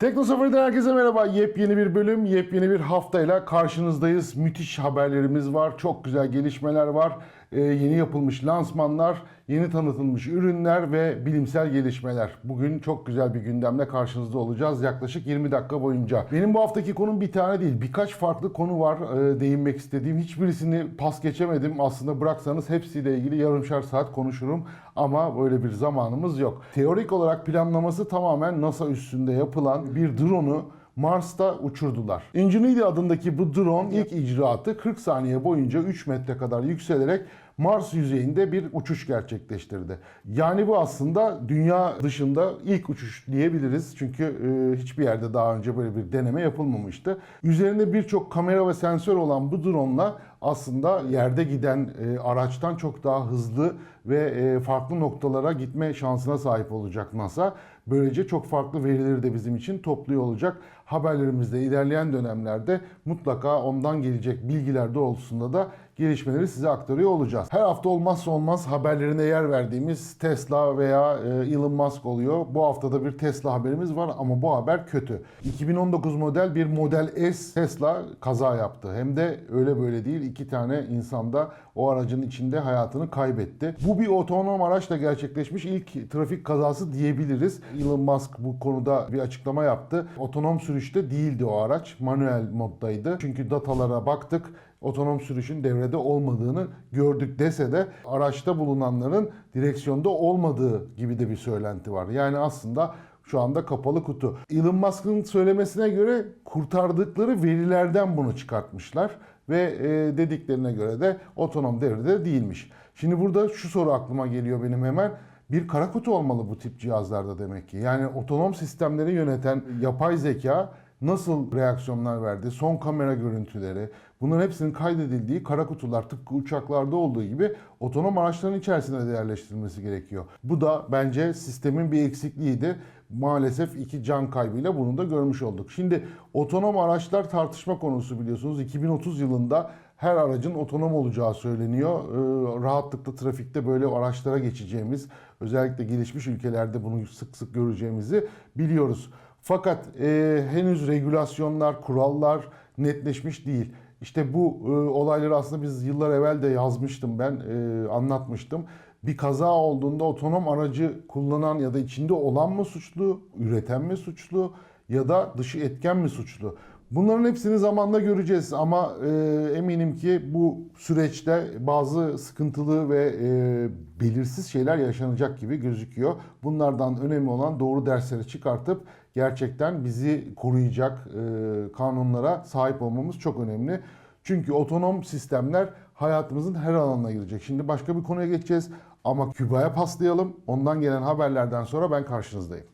Tekno Safari'den herkese merhaba. Yepyeni bir bölüm, yepyeni bir haftayla karşınızdayız. Müthiş haberlerimiz var, çok güzel gelişmeler var. Ee, yeni yapılmış lansmanlar, yeni tanıtılmış ürünler ve bilimsel gelişmeler. Bugün çok güzel bir gündemle karşınızda olacağız yaklaşık 20 dakika boyunca. Benim bu haftaki konum bir tane değil, birkaç farklı konu var e, değinmek istediğim. Hiçbirisini pas geçemedim. Aslında bıraksanız hepsiyle ilgili yarımşar saat konuşurum ama böyle bir zamanımız yok. Teorik olarak planlaması tamamen NASA üstünde yapılan bir drone'u Mars'ta uçurdular. Ingenuity adındaki bu drone ilk icraatı 40 saniye boyunca 3 metre kadar yükselerek Mars yüzeyinde bir uçuş gerçekleştirdi. Yani bu aslında dünya dışında ilk uçuş diyebiliriz. Çünkü e, hiçbir yerde daha önce böyle bir deneme yapılmamıştı. Üzerinde birçok kamera ve sensör olan bu drone'la aslında yerde giden e, araçtan çok daha hızlı ve e, farklı noktalara gitme şansına sahip olacak NASA. Böylece çok farklı verileri de bizim için topluyor olacak. Haberlerimizde ilerleyen dönemlerde mutlaka ondan gelecek bilgiler doğrultusunda da gelişmeleri size aktarıyor olacağız. Her hafta olmazsa olmaz haberlerine yer verdiğimiz Tesla veya e, Elon Musk oluyor. Bu haftada bir Tesla haberimiz var ama bu haber kötü. 2019 model bir Model S Tesla kaza yaptı. Hem de öyle böyle değil iki tane insanda o aracın içinde hayatını kaybetti. Bu bir otonom araçla gerçekleşmiş ilk trafik kazası diyebiliriz. Elon Musk bu konuda bir açıklama yaptı. Otonom sürüşte değildi o araç. Manuel moddaydı. Çünkü datalara baktık otonom sürüşün devrede olmadığını gördük dese de araçta bulunanların direksiyonda olmadığı gibi de bir söylenti var. Yani aslında şu anda kapalı kutu. Elon Musk'ın söylemesine göre kurtardıkları verilerden bunu çıkartmışlar ve e, dediklerine göre de otonom devrede değilmiş. Şimdi burada şu soru aklıma geliyor benim hemen. Bir kara kutu olmalı bu tip cihazlarda demek ki. Yani otonom sistemleri yöneten yapay zeka nasıl reaksiyonlar verdi, son kamera görüntüleri, bunların hepsinin kaydedildiği kara kutular tıpkı uçaklarda olduğu gibi otonom araçların içerisinde de yerleştirilmesi gerekiyor. Bu da bence sistemin bir eksikliğiydi. Maalesef iki can kaybıyla bunu da görmüş olduk. Şimdi otonom araçlar tartışma konusu biliyorsunuz. 2030 yılında her aracın otonom olacağı söyleniyor. Ee, rahatlıkla trafikte böyle araçlara geçeceğimiz, özellikle gelişmiş ülkelerde bunu sık sık göreceğimizi biliyoruz. Fakat e, henüz regülasyonlar, kurallar netleşmiş değil. İşte bu e, olayları aslında biz yıllar evvel de yazmıştım ben, e, anlatmıştım. Bir kaza olduğunda otonom aracı kullanan ya da içinde olan mı suçlu, üreten mi suçlu ya da dışı etken mi suçlu? Bunların hepsini zamanla göreceğiz ama e, eminim ki bu süreçte bazı sıkıntılı ve e, belirsiz şeyler yaşanacak gibi gözüküyor. Bunlardan önemli olan doğru dersleri çıkartıp gerçekten bizi koruyacak e, kanunlara sahip olmamız çok önemli. Çünkü otonom sistemler hayatımızın her alanına girecek. Şimdi başka bir konuya geçeceğiz ama Küba'ya paslayalım. Ondan gelen haberlerden sonra ben karşınızdayım.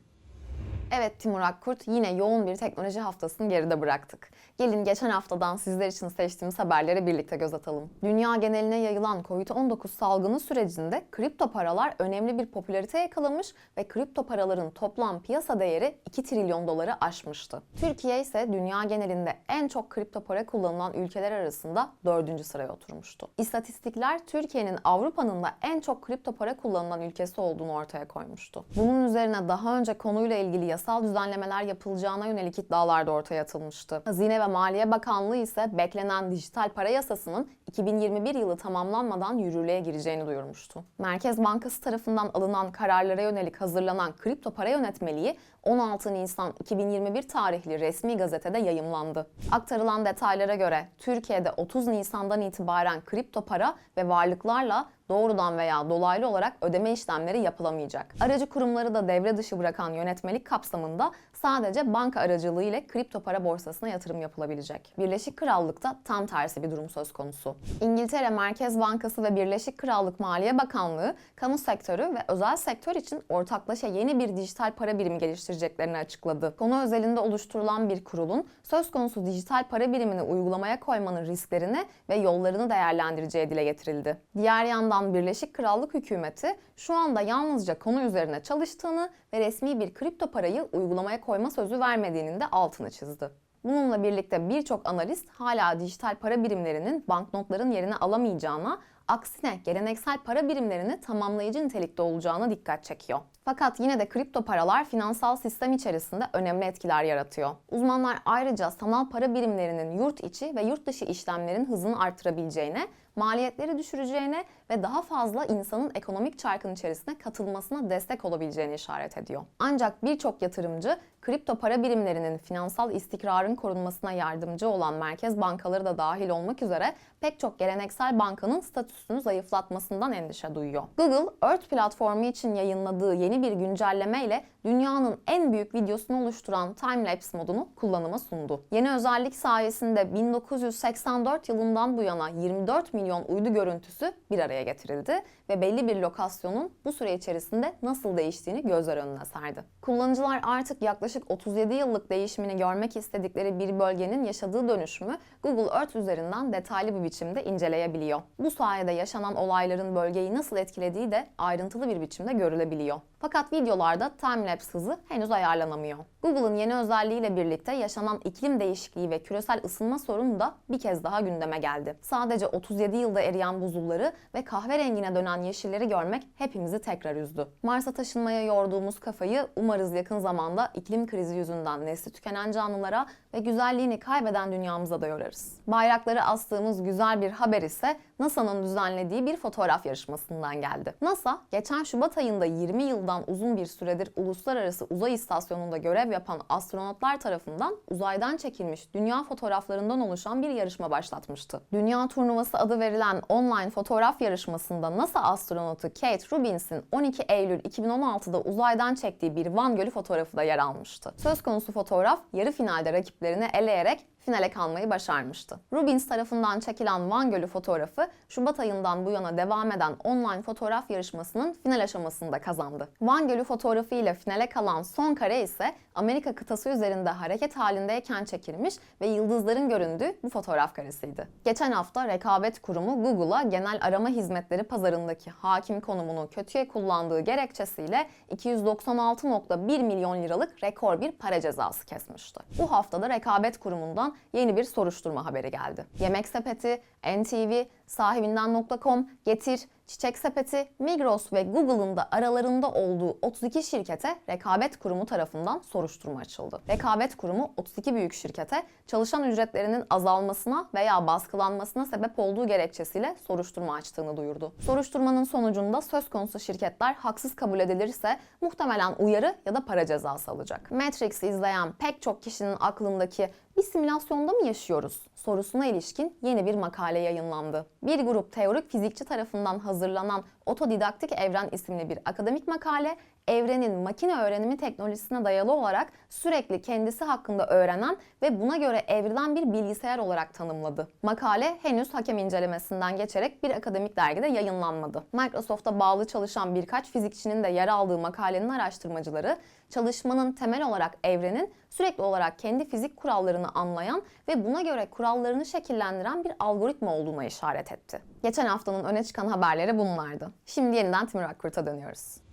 Evet Timur Akkurt yine yoğun bir teknoloji haftasını geride bıraktık. Gelin geçen haftadan sizler için seçtiğimiz haberlere birlikte göz atalım. Dünya geneline yayılan COVID-19 salgını sürecinde kripto paralar önemli bir popülarite yakalamış ve kripto paraların toplam piyasa değeri 2 trilyon doları aşmıştı. Türkiye ise dünya genelinde en çok kripto para kullanılan ülkeler arasında 4. sıraya oturmuştu. İstatistikler Türkiye'nin Avrupa'nın da en çok kripto para kullanılan ülkesi olduğunu ortaya koymuştu. Bunun üzerine daha önce konuyla ilgili yasal düzenlemeler yapılacağına yönelik iddialar da ortaya atılmıştı. Hazine ve Maliye Bakanlığı ise beklenen dijital para yasasının 2021 yılı tamamlanmadan yürürlüğe gireceğini duyurmuştu. Merkez Bankası tarafından alınan kararlara yönelik hazırlanan kripto para yönetmeliği 16 Nisan 2021 tarihli resmi gazetede yayımlandı. Aktarılan detaylara göre Türkiye'de 30 Nisan'dan itibaren kripto para ve varlıklarla doğrudan veya dolaylı olarak ödeme işlemleri yapılamayacak. Aracı kurumları da devre dışı bırakan yönetmelik kapsamında sadece banka aracılığı ile kripto para borsasına yatırım yapılabilecek. Birleşik Krallık'ta tam tersi bir durum söz konusu. İngiltere Merkez Bankası ve Birleşik Krallık Maliye Bakanlığı kamu sektörü ve özel sektör için ortaklaşa yeni bir dijital para birimi geliştireceklerini açıkladı. Konu özelinde oluşturulan bir kurulun söz konusu dijital para birimini uygulamaya koymanın risklerini ve yollarını değerlendireceği dile getirildi. Diğer yandan Birleşik Krallık hükümeti şu anda yalnızca konu üzerine çalıştığını ve resmi bir kripto parayı uygulamaya koyma sözü vermediğinin de altını çizdi. Bununla birlikte birçok analist hala dijital para birimlerinin banknotların yerini alamayacağına, aksine geleneksel para birimlerini tamamlayıcı nitelikte olacağına dikkat çekiyor. Fakat yine de kripto paralar finansal sistem içerisinde önemli etkiler yaratıyor. Uzmanlar ayrıca sanal para birimlerinin yurt içi ve yurt dışı işlemlerin hızını artırabileceğine, maliyetleri düşüreceğine ve daha fazla insanın ekonomik çarkın içerisine katılmasına destek olabileceğini işaret ediyor. Ancak birçok yatırımcı kripto para birimlerinin finansal istikrarın korunmasına yardımcı olan merkez bankaları da dahil olmak üzere pek çok geleneksel bankanın statüsünü zayıflatmasından endişe duyuyor. Google, Earth platformu için yayınladığı yeni bir güncelleme ile dünyanın en büyük videosunu oluşturan timelapse modunu kullanıma sundu. Yeni özellik sayesinde 1984 yılından bu yana 24 milyon uydu görüntüsü bir araya getirildi ve belli bir lokasyonun bu süre içerisinde nasıl değiştiğini gözler önüne serdi. Kullanıcılar artık yaklaşık 37 yıllık değişimini görmek istedikleri bir bölgenin yaşadığı dönüşümü Google Earth üzerinden detaylı bir biçimde inceleyebiliyor. Bu sayede yaşanan olayların bölgeyi nasıl etkilediği de ayrıntılı bir biçimde görülebiliyor. Fakat videolarda timelapse hızı henüz ayarlanamıyor. Google'ın yeni özelliğiyle birlikte yaşanan iklim değişikliği ve küresel ısınma sorunu da bir kez daha gündeme geldi. Sadece 37 yılda eriyen buzulları ve kahverengine dönen yeşilleri görmek hepimizi tekrar üzdü. Mars'a taşınmaya yorduğumuz kafayı umarız yakın zamanda iklim krizi yüzünden nesli tükenen canlılara ve güzelliğini kaybeden dünyamıza da yorarız. Bayrakları astığımız güzel bir haber ise NASA'nın düzenlediği bir fotoğraf yarışmasından geldi. NASA, geçen Şubat ayında 20 yıldan uzun bir süredir Uluslararası Uzay İstasyonu'nda görev yapan astronotlar tarafından uzaydan çekilmiş dünya fotoğraflarından oluşan bir yarışma başlatmıştı. Dünya Turnuvası adı verilen online fotoğraf yarışmasında NASA astronotu Kate Rubbins'in 12 Eylül 2016'da uzaydan çektiği bir Van Gölü fotoğrafı da yer almıştı. Söz konusu fotoğraf yarı finalde rakiplerini eleyerek finale kalmayı başarmıştı. Rubins tarafından çekilen Van Gölü fotoğrafı Şubat ayından bu yana devam eden online fotoğraf yarışmasının final aşamasında kazandı. Van Gölü fotoğrafı ile finale kalan son kare ise Amerika kıtası üzerinde hareket halindeyken çekilmiş ve yıldızların göründüğü bu fotoğraf karesiydi. Geçen hafta Rekabet Kurumu Google'a genel arama hizmetleri pazarındaki hakim konumunu kötüye kullandığı gerekçesiyle 296.1 milyon liralık rekor bir para cezası kesmişti. Bu haftada Rekabet Kurumu'ndan yeni bir soruşturma haberi geldi. Yemek Sepeti, NTV, sahibinden.com, Getir, Çiçek Sepeti, Migros ve Google'ın da aralarında olduğu 32 şirkete Rekabet Kurumu tarafından soruşturma açıldı. Rekabet Kurumu 32 büyük şirkete çalışan ücretlerinin azalmasına veya baskılanmasına sebep olduğu gerekçesiyle soruşturma açtığını duyurdu. Soruşturmanın sonucunda söz konusu şirketler haksız kabul edilirse muhtemelen uyarı ya da para cezası alacak. Matrix'i izleyen pek çok kişinin aklındaki bir simülasyonda mı yaşıyoruz sorusuna ilişkin yeni bir makale yayınlandı. Bir grup teorik fizikçi tarafından hazırlanan Otodidaktik Evren isimli bir akademik makale, evrenin makine öğrenimi teknolojisine dayalı olarak sürekli kendisi hakkında öğrenen ve buna göre evrilen bir bilgisayar olarak tanımladı. Makale henüz hakem incelemesinden geçerek bir akademik dergide yayınlanmadı. Microsoft'a bağlı çalışan birkaç fizikçinin de yer aldığı makalenin araştırmacıları, çalışmanın temel olarak evrenin sürekli olarak kendi fizik kurallarını anlayan ve buna göre kurallarını şekillendiren bir algoritma olduğuna işaret etti. Geçen haftanın öne çıkan haberleri bunlardı. Şimdi yeniden Timur Akkurt'a dönüyoruz.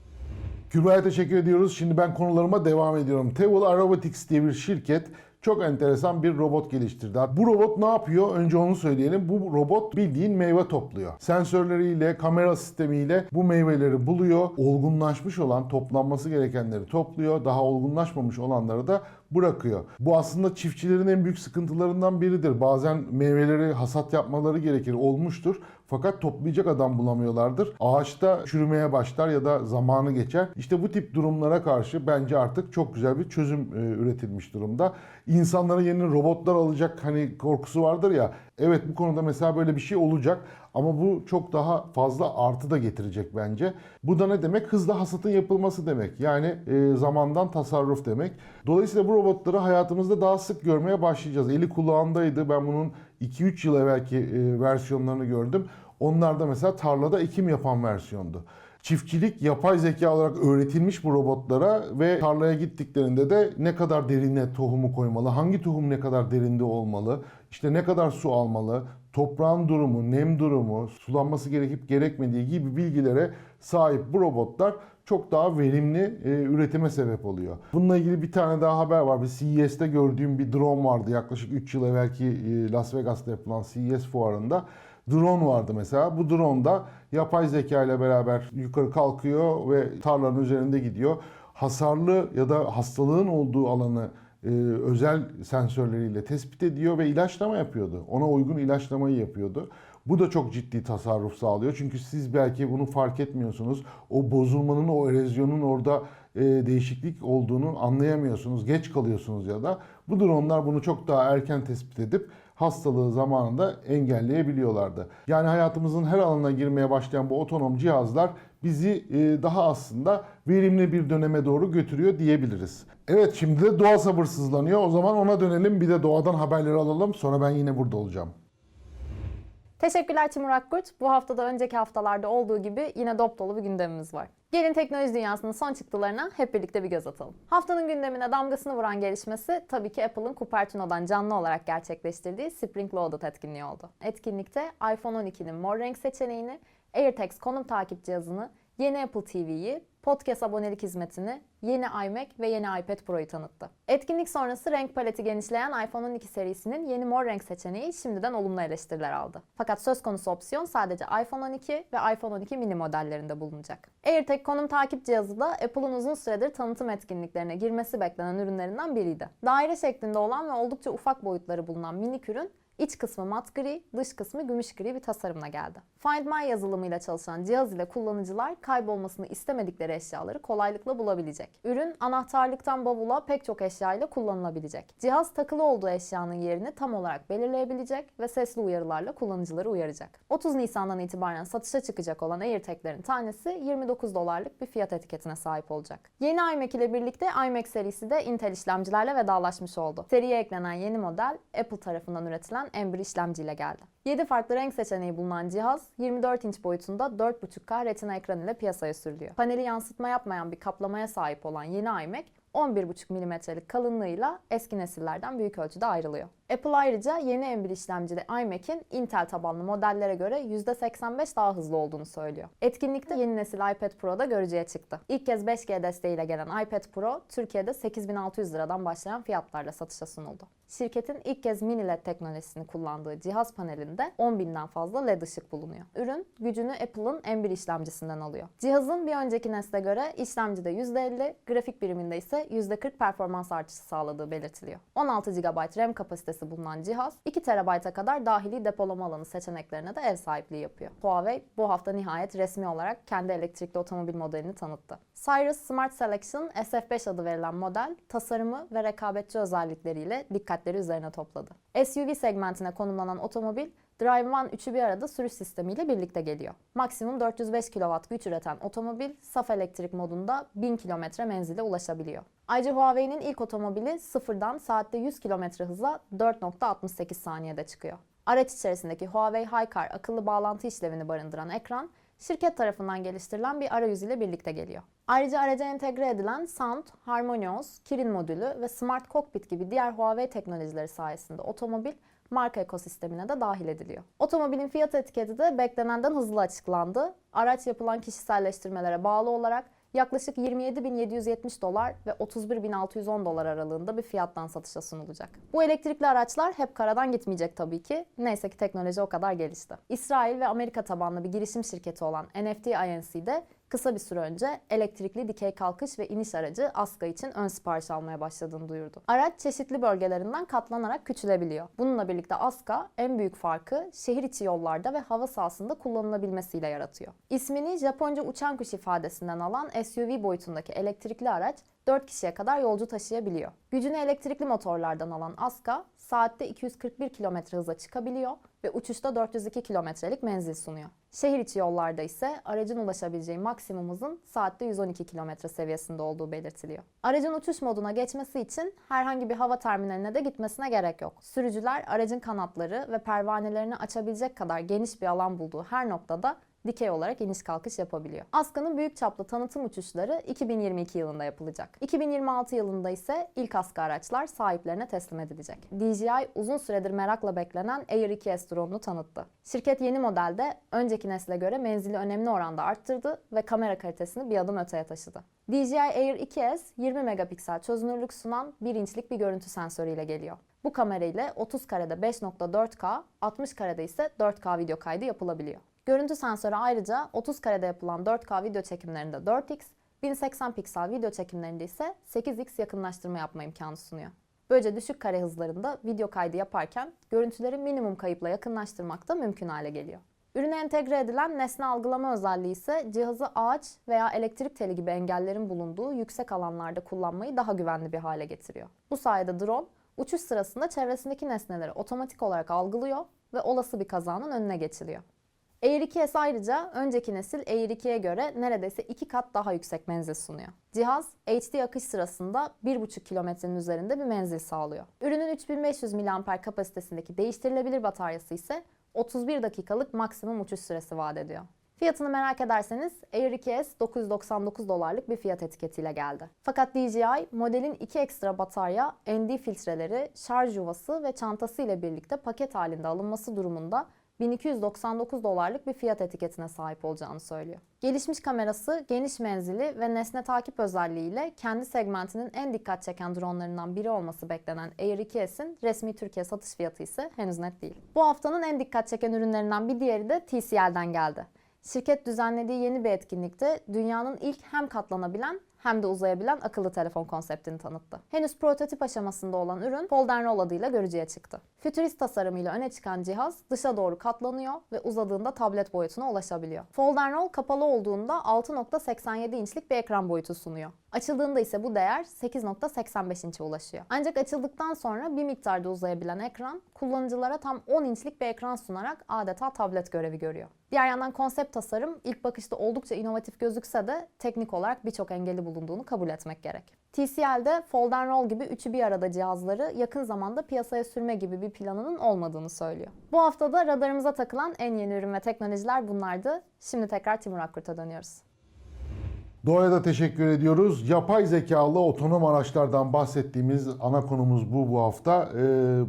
Kübra'ya teşekkür ediyoruz. Şimdi ben konularıma devam ediyorum. Tevil Aerobotics diye bir şirket çok enteresan bir robot geliştirdi. Bu robot ne yapıyor? Önce onu söyleyelim. Bu robot bildiğin meyve topluyor. Sensörleriyle, kamera sistemiyle bu meyveleri buluyor. Olgunlaşmış olan, toplanması gerekenleri topluyor. Daha olgunlaşmamış olanları da bırakıyor. Bu aslında çiftçilerin en büyük sıkıntılarından biridir. Bazen meyveleri hasat yapmaları gerekir, olmuştur. Fakat toplayacak adam bulamıyorlardır. Ağaçta çürümeye başlar ya da zamanı geçer. İşte bu tip durumlara karşı bence artık çok güzel bir çözüm e, üretilmiş durumda. İnsanların yerini robotlar alacak hani korkusu vardır ya. Evet bu konuda mesela böyle bir şey olacak. Ama bu çok daha fazla artı da getirecek bence. Bu da ne demek? Hızlı hasatın yapılması demek. Yani e, zamandan tasarruf demek. Dolayısıyla bu robotları hayatımızda daha sık görmeye başlayacağız. Eli kulağındaydı. Ben bunun 2-3 yıl evvelki e, versiyonlarını gördüm. Onlar da mesela tarlada ekim yapan versiyondu. Çiftçilik yapay zeka olarak öğretilmiş bu robotlara ve tarlaya gittiklerinde de ne kadar derine tohumu koymalı, hangi tohum ne kadar derinde olmalı, işte ne kadar su almalı, toprağın durumu, nem durumu, sulanması gerekip gerekmediği gibi bilgilere sahip bu robotlar çok daha verimli e, üretime sebep oluyor. Bununla ilgili bir tane daha haber var. Bir CES'te gördüğüm bir drone vardı yaklaşık 3 yıl evvelki e, Las Vegas'ta yapılan CES fuarında. Drone vardı mesela. Bu drone da yapay zeka ile beraber yukarı kalkıyor ve tarlanın üzerinde gidiyor. Hasarlı ya da hastalığın olduğu alanı e, özel sensörleriyle tespit ediyor ve ilaçlama yapıyordu. Ona uygun ilaçlamayı yapıyordu. Bu da çok ciddi tasarruf sağlıyor. Çünkü siz belki bunu fark etmiyorsunuz. O bozulmanın, o erozyonun orada e, değişiklik olduğunu anlayamıyorsunuz. Geç kalıyorsunuz ya da. Bu dronlar bunu çok daha erken tespit edip hastalığı zamanında engelleyebiliyorlardı. Yani hayatımızın her alanına girmeye başlayan bu otonom cihazlar bizi e, daha aslında verimli bir döneme doğru götürüyor diyebiliriz. Evet şimdi de doğa sabırsızlanıyor. O zaman ona dönelim bir de doğadan haberleri alalım. Sonra ben yine burada olacağım. Teşekkürler Timur Akkurt. Bu haftada önceki haftalarda olduğu gibi yine dop dolu bir gündemimiz var. Gelin teknoloji dünyasının son çıktılarına hep birlikte bir göz atalım. Haftanın gündemine damgasını vuran gelişmesi tabii ki Apple'ın Cupertino'dan canlı olarak gerçekleştirdiği Spring Loaded etkinliği oldu. Etkinlikte iPhone 12'nin mor renk seçeneğini, AirTags konum takip cihazını, yeni Apple TV'yi, podcast abonelik hizmetini, yeni iMac ve yeni iPad Pro'yu tanıttı. Etkinlik sonrası renk paleti genişleyen iPhone 12 serisinin yeni mor renk seçeneği şimdiden olumlu eleştiriler aldı. Fakat söz konusu opsiyon sadece iPhone 12 ve iPhone 12 mini modellerinde bulunacak. AirTag konum takip cihazı da Apple'ın uzun süredir tanıtım etkinliklerine girmesi beklenen ürünlerinden biriydi. Daire şeklinde olan ve oldukça ufak boyutları bulunan minik ürün İç kısmı mat gri, dış kısmı gümüş gri bir tasarımla geldi. Find My yazılımıyla çalışan cihaz ile kullanıcılar kaybolmasını istemedikleri eşyaları kolaylıkla bulabilecek. Ürün anahtarlıktan bavula pek çok eşya ile kullanılabilecek. Cihaz takılı olduğu eşyanın yerini tam olarak belirleyebilecek ve sesli uyarılarla kullanıcıları uyaracak. 30 Nisan'dan itibaren satışa çıkacak olan AirTag'lerin tanesi 29 dolarlık bir fiyat etiketine sahip olacak. Yeni iMac ile birlikte iMac serisi de Intel işlemcilerle vedalaşmış oldu. Seriye eklenen yeni model Apple tarafından üretilen M1 işlemciyle geldi. 7 farklı renk seçeneği bulunan cihaz 24 inç boyutunda 4.5K retina ekran ile piyasaya sürülüyor. Paneli yansıtma yapmayan bir kaplamaya sahip olan yeni iMac 11,5 mm'lik kalınlığıyla eski nesillerden büyük ölçüde ayrılıyor. Apple ayrıca yeni M1 işlemcili iMac'in Intel tabanlı modellere göre %85 daha hızlı olduğunu söylüyor. Etkinlikte yeni nesil iPad Pro'da görücüye çıktı. İlk kez 5G desteğiyle gelen iPad Pro, Türkiye'de 8600 liradan başlayan fiyatlarla satışa sunuldu. Şirketin ilk kez mini LED teknolojisini kullandığı cihaz panelinde 10.000'den fazla LED ışık bulunuyor. Ürün gücünü Apple'ın M1 işlemcisinden alıyor. Cihazın bir önceki nesle göre işlemcide %50, grafik biriminde ise %40 performans artışı sağladığı belirtiliyor. 16 GB RAM kapasitesi bulunan cihaz 2 TB'a kadar dahili depolama alanı seçeneklerine de ev sahipliği yapıyor. Huawei bu hafta nihayet resmi olarak kendi elektrikli otomobil modelini tanıttı. Cyrus Smart Selection SF5 adı verilen model tasarımı ve rekabetçi özellikleriyle dikkatleri üzerine topladı. SUV segmentine konumlanan otomobil Drive One 3'ü bir arada sürüş sistemiyle birlikte geliyor. Maksimum 405 kW güç üreten otomobil saf elektrik modunda 1000 km menzile ulaşabiliyor. Ayrıca Huawei'nin ilk otomobili sıfırdan saatte 100 km hızla 4.68 saniyede çıkıyor. Araç içerisindeki Huawei HiCar akıllı bağlantı işlevini barındıran ekran, şirket tarafından geliştirilen bir arayüz ile birlikte geliyor. Ayrıca araca entegre edilen Sound, Harmonious, Kirin modülü ve Smart Cockpit gibi diğer Huawei teknolojileri sayesinde otomobil marka ekosistemine de dahil ediliyor. Otomobilin fiyat etiketi de beklenenden hızlı açıklandı. Araç yapılan kişiselleştirmelere bağlı olarak yaklaşık 27.770 dolar ve 31.610 dolar aralığında bir fiyattan satışa sunulacak. Bu elektrikli araçlar hep karadan gitmeyecek tabii ki. Neyse ki teknoloji o kadar gelişti. İsrail ve Amerika tabanlı bir girişim şirketi olan NFT INC'de kısa bir süre önce elektrikli dikey kalkış ve iniş aracı Aska için ön sipariş almaya başladığını duyurdu. Araç çeşitli bölgelerinden katlanarak küçülebiliyor. Bununla birlikte Aska en büyük farkı şehir içi yollarda ve hava sahasında kullanılabilmesiyle yaratıyor. İsmini Japonca uçan kuş ifadesinden alan SUV boyutundaki elektrikli araç 4 kişiye kadar yolcu taşıyabiliyor. Gücünü elektrikli motorlardan alan Aska saatte 241 km hıza çıkabiliyor ve uçuşta 402 kilometrelik menzil sunuyor. Şehir içi yollarda ise aracın ulaşabileceği maksimum saatte 112 km seviyesinde olduğu belirtiliyor. Aracın uçuş moduna geçmesi için herhangi bir hava terminaline de gitmesine gerek yok. Sürücüler aracın kanatları ve pervanelerini açabilecek kadar geniş bir alan bulduğu her noktada dikey olarak iniş kalkış yapabiliyor. Aska'nın büyük çaplı tanıtım uçuşları 2022 yılında yapılacak. 2026 yılında ise ilk Aska araçlar sahiplerine teslim edilecek. DJI uzun süredir merakla beklenen Air 2S drone'unu tanıttı. Şirket yeni modelde önceki nesle göre menzili önemli oranda arttırdı ve kamera kalitesini bir adım öteye taşıdı. DJI Air 2S 20 megapiksel çözünürlük sunan 1 inçlik bir görüntü sensörüyle geliyor. Bu kamera ile 30 karede 5.4K, 60 karede ise 4K video kaydı yapılabiliyor. Görüntü sensörü ayrıca 30 karede yapılan 4K video çekimlerinde 4x, 1080 piksel video çekimlerinde ise 8x yakınlaştırma yapma imkanı sunuyor. Böylece düşük kare hızlarında video kaydı yaparken görüntüleri minimum kayıpla yakınlaştırmak da mümkün hale geliyor. Ürüne entegre edilen nesne algılama özelliği ise cihazı ağaç veya elektrik teli gibi engellerin bulunduğu yüksek alanlarda kullanmayı daha güvenli bir hale getiriyor. Bu sayede drone uçuş sırasında çevresindeki nesneleri otomatik olarak algılıyor ve olası bir kazanın önüne geçiliyor. Air 2S ayrıca önceki nesil Air 2'ye göre neredeyse iki kat daha yüksek menzil sunuyor. Cihaz HD akış sırasında 1,5 kilometrenin üzerinde bir menzil sağlıyor. Ürünün 3500 mAh kapasitesindeki değiştirilebilir bataryası ise 31 dakikalık maksimum uçuş süresi vaat ediyor. Fiyatını merak ederseniz Air 2S 999 dolarlık bir fiyat etiketiyle geldi. Fakat DJI modelin iki ekstra batarya, ND filtreleri, şarj yuvası ve çantası ile birlikte paket halinde alınması durumunda 1299 dolarlık bir fiyat etiketine sahip olacağını söylüyor. Gelişmiş kamerası, geniş menzili ve nesne takip özelliğiyle kendi segmentinin en dikkat çeken dronlarından biri olması beklenen Air 2S'in resmi Türkiye satış fiyatı ise henüz net değil. Bu haftanın en dikkat çeken ürünlerinden bir diğeri de TCL'den geldi. Şirket düzenlediği yeni bir etkinlikte dünyanın ilk hem katlanabilen hem de uzayabilen akıllı telefon konseptini tanıttı. Henüz prototip aşamasında olan ürün Fold adıyla görücüye çıktı. Fütürist tasarımıyla öne çıkan cihaz dışa doğru katlanıyor ve uzadığında tablet boyutuna ulaşabiliyor. Fold kapalı olduğunda 6.87 inçlik bir ekran boyutu sunuyor. Açıldığında ise bu değer 8.85 inçe ulaşıyor. Ancak açıldıktan sonra bir miktarda uzayabilen ekran kullanıcılara tam 10 inçlik bir ekran sunarak adeta tablet görevi görüyor. Diğer yandan konsept tasarım ilk bakışta oldukça inovatif gözükse de teknik olarak birçok engeli bulunduğunu kabul etmek gerek. TCL'de Fold and Roll gibi üçü bir arada cihazları yakın zamanda piyasaya sürme gibi bir planının olmadığını söylüyor. Bu haftada radarımıza takılan en yeni ürün ve teknolojiler bunlardı. Şimdi tekrar Timur Akkurt'a dönüyoruz. Doğaya da teşekkür ediyoruz. Yapay zekalı otonom araçlardan bahsettiğimiz ana konumuz bu bu hafta. Ee,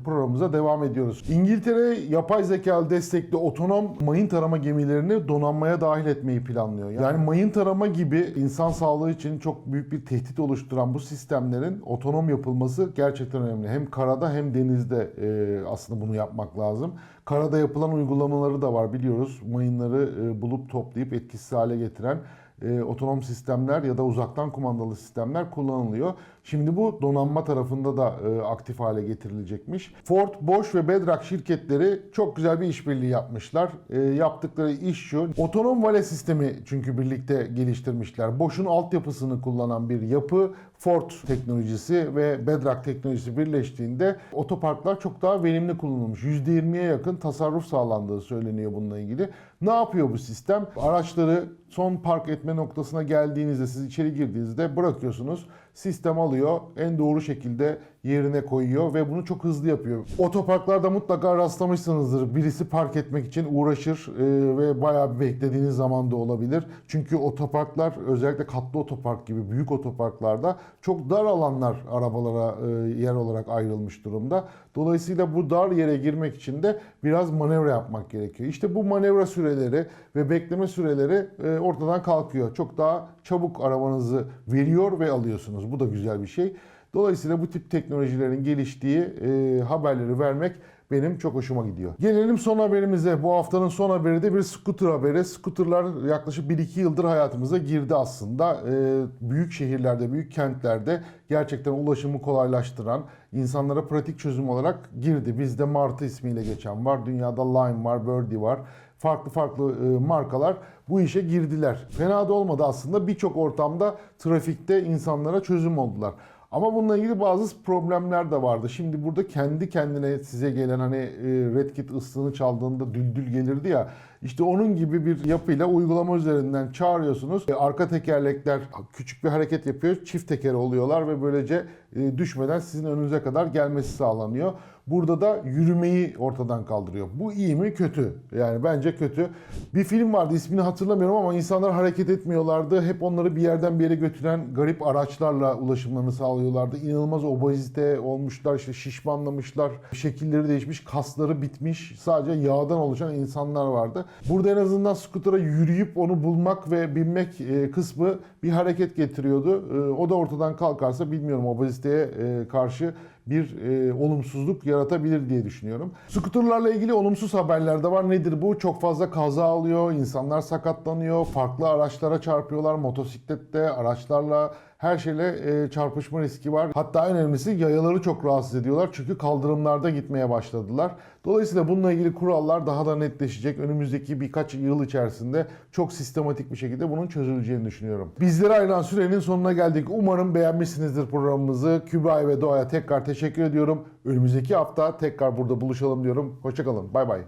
programımıza devam ediyoruz. İngiltere yapay zekalı destekli otonom mayın tarama gemilerini donanmaya dahil etmeyi planlıyor. Yani mayın tarama gibi insan sağlığı için çok büyük bir tehdit oluşturan bu sistemlerin otonom yapılması gerçekten önemli. Hem karada hem denizde e, aslında bunu yapmak lazım. Karada yapılan uygulamaları da var biliyoruz. Mayınları e, bulup toplayıp etkisiz hale getiren e, otonom sistemler ya da uzaktan kumandalı sistemler kullanılıyor. Şimdi bu donanma tarafında da e, aktif hale getirilecekmiş. Ford, Bosch ve Bedrock şirketleri çok güzel bir işbirliği yapmışlar. E, yaptıkları iş şu. Otonom vale sistemi çünkü birlikte geliştirmişler. Bosch'un altyapısını kullanan bir yapı Ford teknolojisi ve Bedrock teknolojisi birleştiğinde otoparklar çok daha verimli kullanılmış. %20'ye yakın tasarruf sağlandığı söyleniyor bununla ilgili. Ne yapıyor bu sistem? Araçları son park etme noktasına geldiğinizde siz içeri girdiğinizde bırakıyorsunuz. Sistem alıyor, en doğru şekilde yerine koyuyor ve bunu çok hızlı yapıyor. Otoparklarda mutlaka rastlamışsınızdır. Birisi park etmek için uğraşır e, ve bayağı beklediğiniz zaman da olabilir. Çünkü otoparklar özellikle katlı otopark gibi büyük otoparklarda çok dar alanlar arabalara e, yer olarak ayrılmış durumda. Dolayısıyla bu dar yere girmek için de biraz manevra yapmak gerekiyor. İşte bu manevra süreleri ve bekleme süreleri e, ortadan kalkıyor. Çok daha çabuk arabanızı veriyor ve alıyorsunuz. Bu da güzel bir şey. Dolayısıyla bu tip teknolojilerin geliştiği e, haberleri vermek benim çok hoşuma gidiyor. Gelelim son haberimize. Bu haftanın son haberi de bir scooter haberi. Scooterlar yaklaşık 1-2 yıldır hayatımıza girdi aslında. E, büyük şehirlerde, büyük kentlerde gerçekten ulaşımı kolaylaştıran, insanlara pratik çözüm olarak girdi. Bizde Martı ismiyle geçen var. Dünyada Lime var, Birdie var farklı farklı e, markalar bu işe girdiler. Fena da olmadı aslında. Birçok ortamda trafikte insanlara çözüm oldular. Ama bununla ilgili bazı problemler de vardı. Şimdi burada kendi kendine size gelen hani e, Red Kit ıslığını çaldığında düldül gelirdi ya. İşte onun gibi bir yapıyla uygulama üzerinden çağırıyorsunuz. E, arka tekerlekler küçük bir hareket yapıyor. Çift teker oluyorlar ve böylece e, düşmeden sizin önünüze kadar gelmesi sağlanıyor. Burada da yürümeyi ortadan kaldırıyor. Bu iyi mi? Kötü. Yani bence kötü. Bir film vardı ismini hatırlamıyorum ama insanlar hareket etmiyorlardı. Hep onları bir yerden bir yere götüren garip araçlarla ulaşımlarını sağlıyorlardı. İnanılmaz obezite olmuşlar, işte şişmanlamışlar, şekilleri değişmiş, kasları bitmiş. Sadece yağdan oluşan insanlar vardı. Burada en azından skutura yürüyüp onu bulmak ve binmek e, kısmı bir hareket getiriyordu. E, o da ortadan kalkarsa bilmiyorum obeziteye e, karşı bir e, olumsuzluk yaratabilir diye düşünüyorum. Skuterlarla ilgili olumsuz haberler de var. Nedir bu? Çok fazla kaza alıyor, insanlar sakatlanıyor, farklı araçlara çarpıyorlar, motosiklette, araçlarla her şeyle e, çarpışma riski var. Hatta en önemlisi yayaları çok rahatsız ediyorlar çünkü kaldırımlarda gitmeye başladılar. Dolayısıyla bununla ilgili kurallar daha da netleşecek. Önümüzdeki birkaç yıl içerisinde çok sistematik bir şekilde bunun çözüleceğini düşünüyorum. Bizlere ayrılan sürenin sonuna geldik. Umarım beğenmişsinizdir programımızı. Kübra'ya ve Doğa'ya tekrar teşekkür ediyorum. Önümüzdeki hafta tekrar burada buluşalım diyorum. Hoşçakalın. Bay bay.